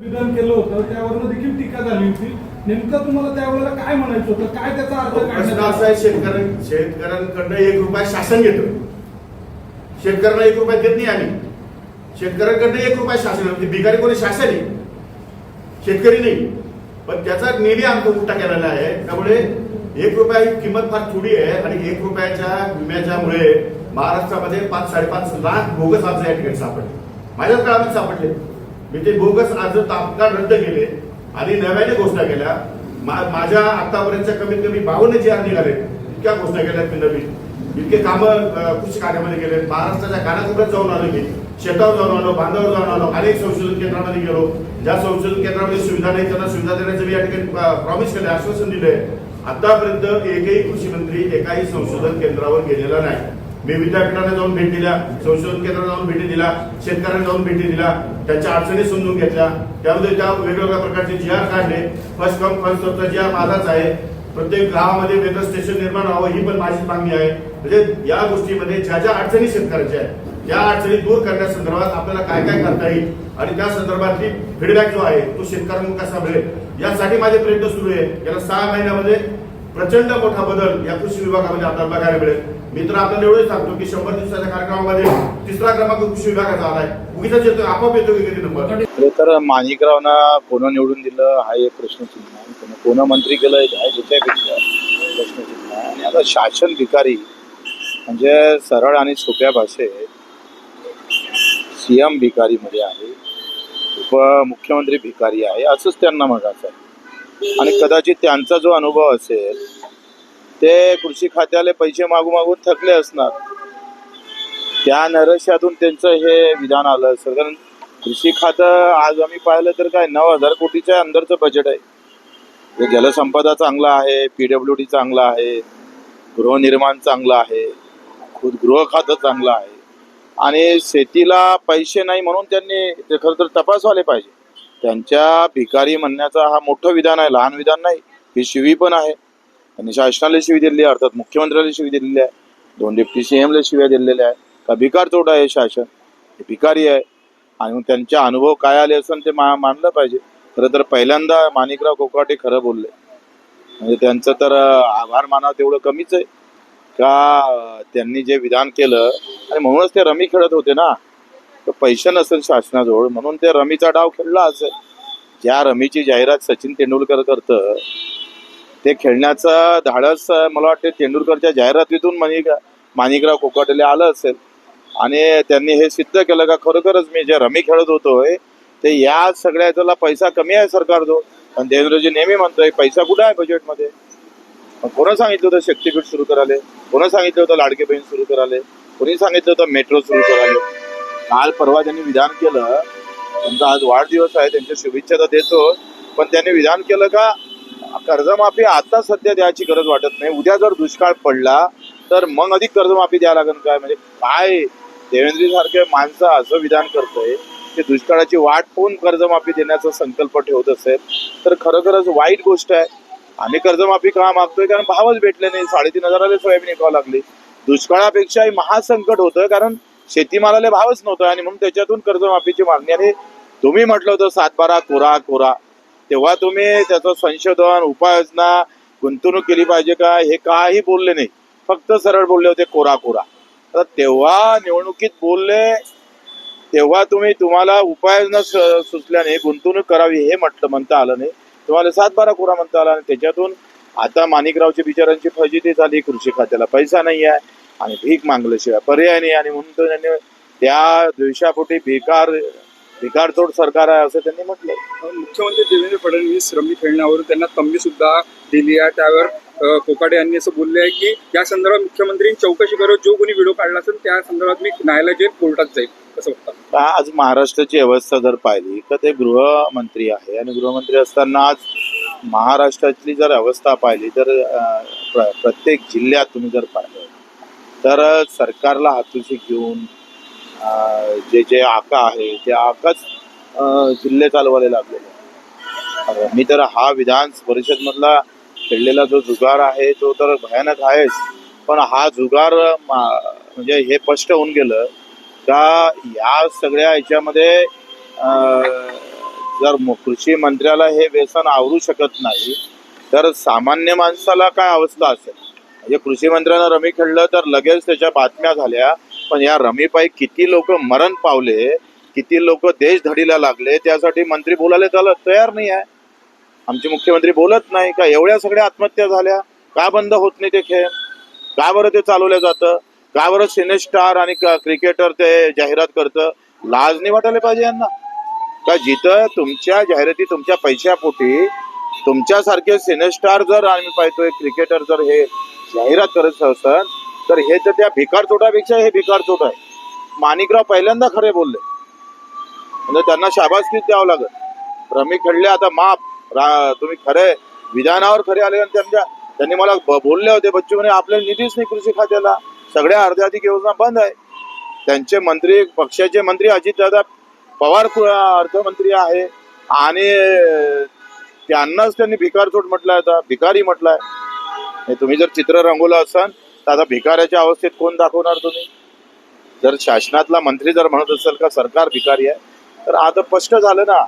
विधान केलं होतं त्यावरनं देखील टीका झाली होती. नेमकं तुम्हाला त्यावेळेला काय म्हणायचं होतं? काय त्याचा अर्थ प्रश्न असा आहे शेतकऱ्यां शेतकऱ्यांकडनं एक रुपया शासन घेतं शेतकऱ्यांना एक रुपया देत नाही आम्ही. शेतकऱ्यांकडनं एक रुपया शासन म्हणजे भिकारी कोणी शासन आहे? शेतकरी नाही. पण त्याचा निधी आमचा उलटा केलेला आहे. त्यामुळे एक रुपया ही किंमत फार थोडी आहे आणि एक रुपयाच्या विम्याच्यामुळे महाराष्ट्रामध्ये पाच साडेपाच लाख बोगस अर्ज या ठिकाणी सापडले. माझ्याच काळात सापडले. मी ते बोगस अर्ज तात्काळ रद्द केले आणि नव्याने घोषणा केल्या. मा- माझ्या आतापर्यंतच्या कमीत कमी बावन्न जे निघाले इतक्या घोषणा केल्या मी नवीन इतके कामं कृषी कार्यामध्ये केले महाराष्ट्राच्या कानाकोपऱ्यात जाऊन आलो मी. शेतावर जाऊन आलो बांधावर जाऊन आलो. अनेक संशोधन केंद्रामध्ये गेलो. ज्या संशोधन केंद्रामध्ये सुविधा नाही त्यांना सुविधा देण्याचं मी या ठिकाणी प्रॉमिस केलं आश्वासन दिलंय. आतापर्यंत एकही कृषी मंत्री एकाही संशोधन केंद्रावर गेलेला नाही. मी विद्यापीठाला जाऊन भेट दिल्या संशोधन केंद्राला जाऊन भेटी दिल्या शेतकऱ्यांना जाऊन भेटी दिल्या त्यांच्या अडचणी समजून घेतल्या. त्यामध्ये त्या वेगवेगळ्या प्रकारचे जी आर काढले. फर्स्ट कम फर्स्ट सर्वचा जी आर माझाच आहे. प्रत्येक गावामध्ये वेगळं स्टेशन निर्माण व्हावं ही पण माझी मागणी आहे. म्हणजे या गोष्टीमध्ये ज्या ज्या अडचणी शेतकऱ्याच्या आहेत त्या अडचणी दूर करण्यासंदर्भात आपल्याला काय काय करता येईल आणि त्या संदर्भातली फीडबॅक जो आहे तो शेतकऱ्यांना कसा मिळेल? यासाठी माझे प्रयत्न सुरू आहे. गेल्या सहा महिन्यामध्ये प्रचंड मोठा बदल या कृषी विभागामध्ये आपल्याला बघायला मिळेल. मी तर आपल्याला एवढंच सांगतो की शंभर दिवसाच्या कार्यक्रमामध्ये तिसरा क्रमांक कृषी विभागाचा आलाय. उगीच येतो आपोआप येतो की कधी नंबर? खरं तर माणिकरावना कोण निवडून दिलं हा एक प्रश्नचिन्ह आहे. कोण कोण मंत्री केलं हा त्याच्यापेक्षा प्रश्नचिन्ह आहे. आणि आता शासन भिकारी म्हणजे सरळ आणि सोप्या भाषेत सी एम भिकारीमध्ये आहे उपमुख्यमंत्री भिकारी आहे असंच त्यांना म्हणायचं आहे. आणि कदाचित त्यांचा जो अनुभव असेल ते कृषी खात्याला पैसे मागू मागून थकले असणार. त्या नरश्यातून त्यांचं हे विधान आलं असं कारण कृषी खातं आज आम्ही पाहिलं तर काय नऊ हजार कोटीच्या अंदरचं बजेट आहे. जलसंपदा चांगला आहे पी डब्ल्यू डी चांगला आहे गृहनिर्माण चांगलं आहे खुद गृह खातं चांगलं आहे. आणि शेतीला पैसे नाही म्हणून त्यांनी ते खरं तर तपासवाले पाहिजे. त्यांच्या भिकारी म्हणण्याचा हा मोठं विधान आहे लहान विधान नाही ही शिवी पण आहे. त्यांनी शासनाला शिवी दिलेली आहे अर्थात मुख्यमंत्र्याला शिवी दिलेली आहे. दोन डिप्टी सी एमला शिव्या दिलेल्या आहे का भिकार तोडा आहे शासन? हे भिकारी आहे. आणि मग त्यांचे अनुभव काय आले असेल ते मा मानलं पाहिजे. खरं तर पहिल्यांदा माणिकराव कोकाटे खरं बोलले. म्हणजे त्यांचं तर आभार मानाव तेवढं कमीच आहे. का त्यांनी जे विधान केलं आणि म्हणूनच ते रमी खेळत होते ना. तर पैसे नसेल शासनाजवळ म्हणून ते रमीचा डाव खेळला असेल ज्या रमीची जाहिरात सचिन तेंडुलकर करतं ते खेळण्याचं धाडस मला वाटते तेंडुलकरच्या जाहिरातीतून माणिक माणिकराव कोकाटेले आलं असेल. आणि त्यांनी हे सिद्ध केलं का खरोखरच मी जे रमी खेळत होतोय ते या सगळ्या याच्याला पैसा कमी आहे सरकार जो. आणि देवेंद्रजी नेहमी म्हणतोय पैसा कुठे आहे बजेटमध्ये मग कोणा सांगितलं होतं शक्तीपीठ सुरू कराले कोणा सांगितलं होतं लाडके बहीण सुरू कराले कोणी सांगितलं होतं मेट्रो सुरू कराले काल परवा त्यांनी विधान केलं. त्यांचा आज वाढदिवस आहे त्यांच्या शुभेच्छा तर देतो पण त्यांनी विधान केलं का कर्जमाफी आता सध्या द्यायची गरज वाटत नाही. उद्या जर दुष्काळ पडला तर मग अधिक कर्जमाफी द्यावं लागेल काय? म्हणजे काय? देवेंद्र सारखे माणसं असं विधान करतंय की दुष्काळाची वाट पाहून कर्जमाफी देण्याचा संकल्प ठेवत असेल तर खरोखरच वाईट गोष्ट आहे. आम्ही कर्जमाफी का मागतोय? कारण भावच भेटले नाही. साडेतीन हजाराला सोयाबीन विकावं लागली. दुष्काळापेक्षाही महासंकट होतं कारण शेतीमालाला भावच नव्हता आणि म्हणून त्याच्यातून कर्जमाफीची मागणी आणि तुम्ही म्हटलं होतं सातबारा कोरा कोरा. तेव्हा तुम्ही त्याचं संशोधन उपाययोजना गुंतवणूक केली पाहिजे का? हे काही बोलले नाही. फक्त सरळ बोलले होते कोरा कोरा. तर तेव्हा निवडणुकीत बोलले तेव्हा तुम्ही तुम्हाला उपाययोजना सुचल्याने गुंतवणूक करावी हे म्हटलं म्हणता आलं नाही. तुम्हाला सात बारा कोरा म्हणता आला आणि त्याच्यातून आता माणिकरावच्या बिचारांची फजिती झाली कृषी खात्याला पैसा नाही आहे आणि भीक मागल्याशिवाय पर्याय नाही. आणि म्हणून त्यांनी त्या द्वेषापोटी बेकार भिकारतोड सरकार आहे असं त्यांनी म्हटलं मुख्यमंत्री देवेंद्र फडणवीस रमी खेळण्यावर त्यांना तंबी सुद्धा दिली आहे. त्यावर अ, कोकाटे यांनी असं बोलले आहे की या संदर्भात मुख्यमंत्र्यांनी चौकशी करत जो कोणी व्हिडिओ काढला असेल त्या संदर्भात मी न्यायालयात जाईल कोर्टात जाईल कसं वाटतं आज महाराष्ट्राची अवस्था जर पाहिली तर ते गृहमंत्री आहे. आणि गृहमंत्री असताना आज महाराष्ट्रातली जर अवस्था पाहिली तर प्रत्येक जिल्ह्यात तुम्ही जर पाहिलं तर सरकारला हातूशी घेऊन जे जे आका आहे ते आकाच जिल्हे चालवायला लागलेले मी तर हा विधान परिषदमधला खेळलेला जो जुगार आहे तो तर भयानक आहेच. पण हा जुगार मा- म्हणजे हे स्पष्ट होऊन गेलं का या सगळ्या ह्याच्यामध्ये जर कृषी मंत्र्याला हे व्यसन आवरू शकत नाही तर सामान्य माणसाला काय अवस्था असेल? म्हणजे कृषी मंत्र्यानं रमी खेळलं तर लगेच त्याच्या बातम्या झाल्या पण या रमीबाई किती लोक मरण पावले किती लोक देश धडीला लागले त्यासाठी मंत्री बोलायला त्याला तयार नाही आहे. आमचे मुख्यमंत्री बोलत नाही का एवढ्या सगळ्या आत्महत्या झाल्या. का बंद होत नाही ते खेळ? का बरं ते चालवलं जातं? का बरं सिनेस्टार आणि क्रिकेटर ते जाहिरात करतं? लाज नाही वाटायला पाहिजे यांना. का जिथं तुमच्या जाहिराती तुमच्या पैशापोटी तुमच्यासारखे सिनेस्टार जर आम्ही पाहतोय क्रिकेटर जर हे जाहिरात करत असेल तर हे तर त्या भिकार चोटापेक्षा हे भिकार चोट आहे. माणिकराव पहिल्यांदा खरे बोलले. म्हणजे त्यांना शाबासकीच द्यावं लागत रमी खेळले आता माप रा तुम्ही खरे विधानावर खरे आले आणि त्यांच्या त्यांनी मला बोलले होते बच्चू म्हणे आपल्याला निधीच नाही कृषी खात्याला. सगळ्या अर्ध्याधिक योजना बंद आहे. त्यांचे मंत्री पक्षाचे मंत्री अजितदादा पवार अर्थमंत्री आहे. आणि त्यांनाच त्यांनी भिकारचोट म्हटलं आता भिकारी म्हटलाय. हे तुम्ही जर चित्र रंगवलं असाल तर आता भिकाऱ्याच्या अवस्थेत कोण दाखवणार तुम्ही? जर शासनातला मंत्री जर म्हणत असेल का सरकार भिकारी आहे तर आता स्पष्ट झालं ना